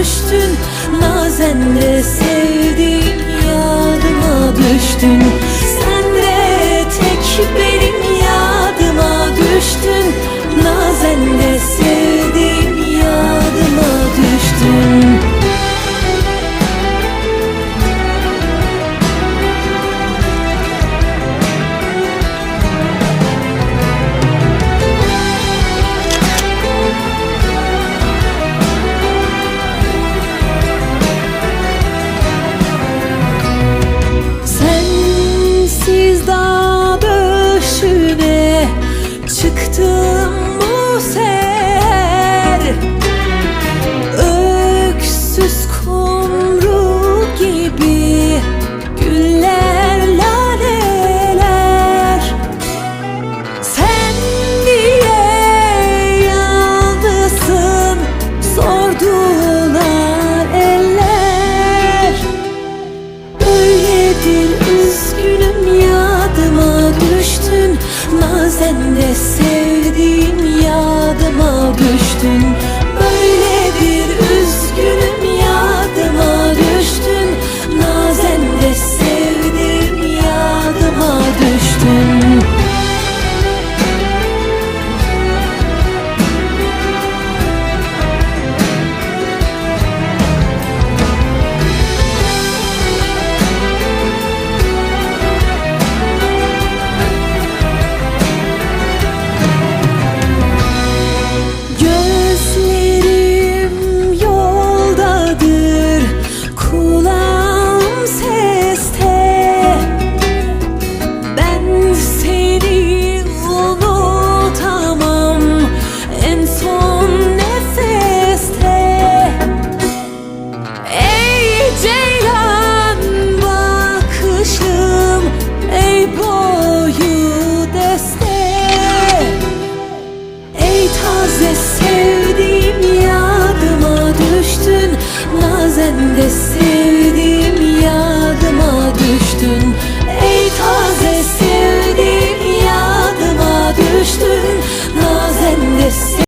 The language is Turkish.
düştün. Nazen de sevdiğim yadıma düştün. Nazen de sevdiğim yadıma.